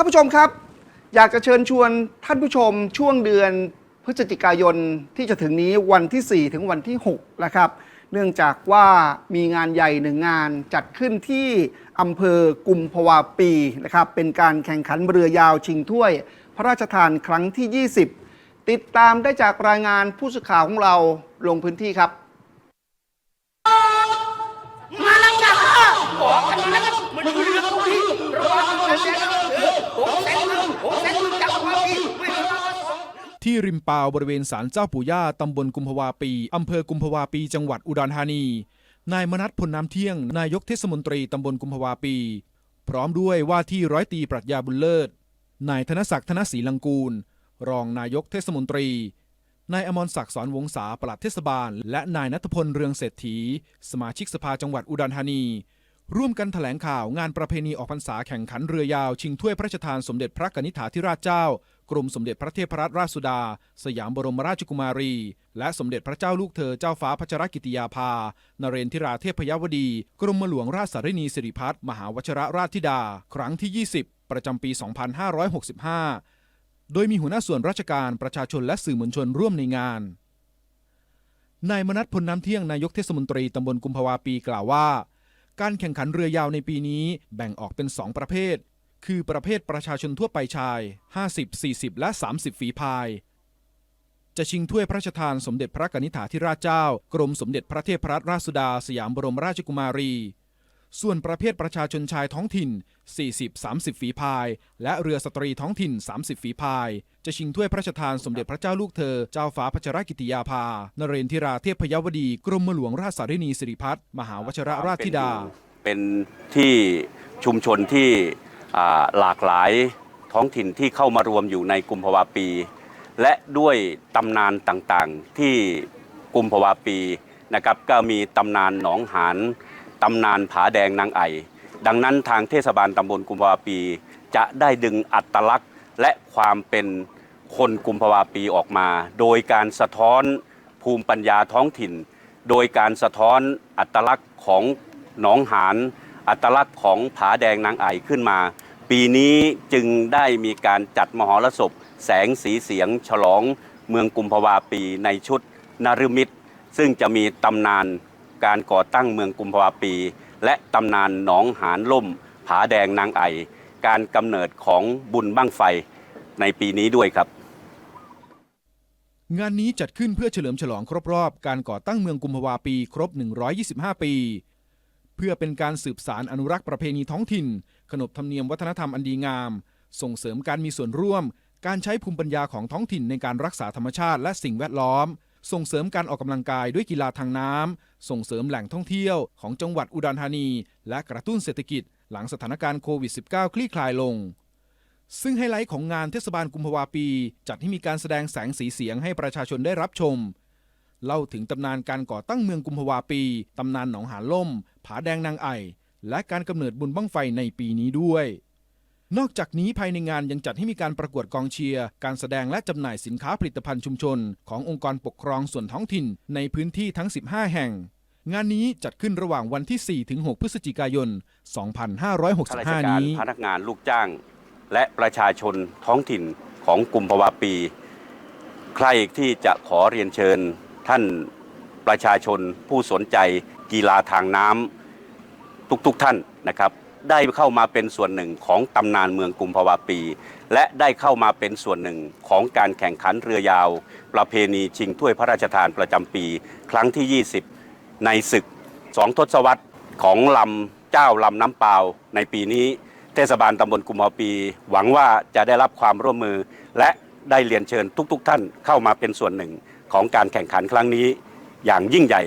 ท่านผู้ชมครับ อยากจะเชิญชวนท่านผู้ชมช่วงเดือนพฤศจิกายนที่จะถึงนี้วันที่ 4 ถึงวันที่6นะครับ เนื่องจากว่ามีงานใหญ่หนึ่งงานจัดขึ้นที่อำเภอกุมภวาปีนะครับ เป็นการแข่งขันเรือยาวชิงถ้วย พระราชทานครั้งที่ 20 ติดตามได้จากรายงานผู้สื่อข่าวของเราลงพื้นที่ครับ ที่ริมปาวบริเวณศาลเจ้าปู่ย่าตำบลกุมภาวาปีอำเภอกุมภาวาปี จังหวัดอุดรธานี นายมนัทพลน้ำเที่ยง นายกเทศมนตรีตำบลกุมภาวาปี พร้อมด้วยว่าที่ร้อยตีปรัชญาบุญเลิศ นายธนศักดิ์ธนศรีลังกูล รองนายกเทศมนตรี นายอมรศักดิ์สอนวงศาปลัดเทศบาล และนายนัทพลเรืองเศรษฐี สมาชิกสภาจังหวัดอุดรธานีร่วมกันแถลงข่าวงานประเพณีออกพรรษาแข่งขันเรือยาว ชิงถ้วยพระราชทานสมเด็จพระกนิษฐาธิราชเจ้า กรมสมเด็จพระเทพรัตนราชสุดา สยามบรมราชกุมารี และสมเด็จพระเจ้าลูกเธอเจ้าฟ้าพัชรกิติยาภา นเรนทิราเทพยวดี กรมหลวงราชสารินีสิริพัฒน์มหาวชรราชธิดา ครั้งที่ 20 ประจำปี 2565 โดยมีหัวหน้าส่วนราชการประชาชนและสื่อมวลชนร่วมในงานนายมนัทพลน้ำเที่ยงนายกเทศมนตรีตำบลกุมภาวาปีกล่าวว่า การแข่งขันเรือยาวในปีนี้แบ่งออกเป็น 2 ประเภท คือประเภทประชาชนทั่วไปชาย 50 40 และ 30 ฝีพาย จะชิงถ้วยพระราชทานสมเด็จพระกนิษฐาธิราชเจ้า กรมสมเด็จพระเทพรัตนราชสุดาสยามบรมราชกุมารี ส่วนประเภทประชาชนชายท้องถิ่น 40 30 ฝีพาย และเรือสตรีท้องถิ่น 30 ฝีพาย จะชิงถ้วยพระราชทานสมเด็จพระเจ้าลูกเธอ เจ้าฟ้าพัชรกิติยาภา นเรนทิราเทพยวดี กรมหลวงราชสารินีสิริพัฒน์มหาวชรราชธิดา เป็นที่ชุมชนที่ หลากหลายท้องถิ่นที่เข้ามารวมอยู่ในกุมภาวาปี และด้วยตำนานต่างๆที่กุมภาวาปีนะครับก็มีตำนานหนองหานตำนานผาแดงนางไอ ดังนั้นทางเทศบาลตำบลกุมภาวาปี จะได้ดึงอัตลักษณ์และความเป็นคนกุมภาวาปีออกมา โดยการสะท้อนภูมิปัญญาท้องถิ่น โดยการสะท้อนอัตลักษณ์ของหนองหาน อัตลักษณ์ของผาแดงนางไอขึ้นมา ปีนี้จึงได้มีการจัดมหรสพ แสงสีเสียง ฉลองเมืองกุมภาวาปีในชุดนฤมิตซึ่งจะมีตำนานการก่อตั้งเมืองกุมภาวาปี และตำนานหนองหานล่ม ผาแดงนางไอ การกำเนิดของบุญบั้งไฟในปีนี้ด้วยครับ งานนี้จัดขึ้นเพื่อเฉลิมฉลองครบรอบการก่อตั้งเมืองกุมภาวาปี ครบ 125 ปี พื่อเป็นการสืบสารอนุรักษ์ประเพณีท้องถิ่น ขนบธรรมเนียมวัฒนธรรมอันดีงาม ส่งเสริมการมีส่วนร่วม การใช้ภูมิปัญญาของท้องถิ่นในการรักษาธรรมชาติและสิ่งแวดล้อม ส่งเสริมการออกกำลังกายด้วยกีฬาทางน้ำส่งเสริมแหล่งท่องเที่ยวของจังหวัดอุดรธานี และกระตุ้นเศรษฐกิจ หลังสถานการณ์โควิด -19 คลี่คลายลงซึ่งไฮไลท์ของงานเทศบาลกุมภาวาปี จัดให้มีการแสดงแสงสีเสียงให้ประชาชนได้รับชม เล่าถึงตำนานการก่อตั้งเมืองกุมภาวาปี ตำนานหนองหานล่ม ผาแดงนางไอ และการกำเนิดบุญบั้งไฟในปีนี้ด้วย นอกจากนี้ภายในงานยังจัดให้มีการประกวดกองเชียร์ การแสดงและจำหน่ายสินค้าผลิตภัณฑ์ชุมชน ขององค์กรปกครองส่วนท้องถิ่นในพื้นที่ทั้ง 15 แห่ง งานนี้จัดขึ้นระหว่างวันที่ 4 ถึง 6 พฤศจิกายน ข้าราช2565นี้ พนักงานลูกจ้าง และประชาชนท้องถิ่นของกลุ่มภาวะปี ใครที่จะขอเรียนเชิญ ท่านประชาชนผู้สนใจกีฬาทางน้ำทุกๆทท่านนะครับ ได้เข้ามาเป็นส่วนหนึ่งของตำนานเมืองกุมภาวะปี และได้เข้ามาเป็นส่วนหนึ่งของการแข่งขันเรือยาว ประเพณีชิงถ้วยพระราชทานประจำปี ครั้งที่ 20 ในศึกสองทศวรรษของลำเจ้าลำน้ำเปล่าในปีนี้ เทศบาลตำบลกุมภาวะปี หวังว่าจะได้รับความร่วมมือและได้เรียนเชิญทุก ๆ ท่านเข้ามาเป็นส่วนหนึ่ง ของการแข่งขันครั้งนี้อย่างยิ่งใหญ่